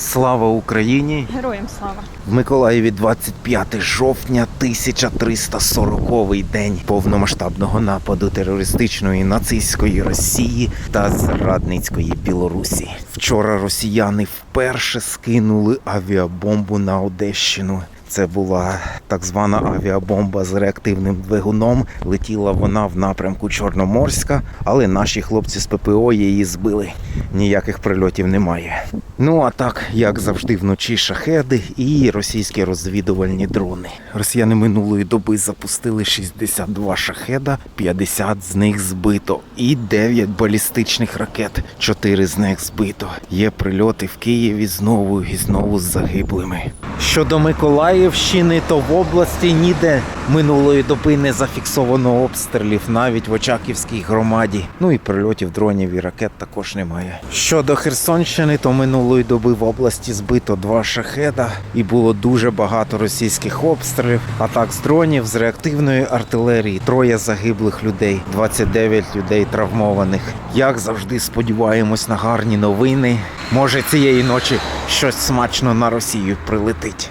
Слава Україні! Героям слава. В Миколаєві 25 жовтня 1340 день повномасштабного нападу терористичної нацистської Росії та зрадницької Білорусі. Вчора росіяни вперше скинули авіабомбу на Одещину. Це була так звана авіабомба з реактивним двигуном. Летіла вона в напрямку Чорноморська, але наші хлопці з ППО її збили. Ніяких прильотів немає. Ну а так, як завжди, вночі шахеди і російські розвідувальні дрони. Росіяни минулої доби запустили 62 шахеда, 50 з них збито, і 9 балістичних ракет. 4 з них збито. Є прильоти в Києві знову і знову з загиблими. Щодо Миколаївщини, то в області ніде минулої доби не зафіксовано обстрілів, навіть в Очаківській громаді. Ну і прильотів дронів і ракет також немає. Щодо Херсонщини, то минулої доби в області збито два шахеда, і було дуже багато російських обстрілів, атак з дронів, з реактивної артилерії, троє загиблих людей, 29 людей травмованих. Як завжди, сподіваємось на гарні новини. Може, цієї ночі щось смачно на Росію прилетить.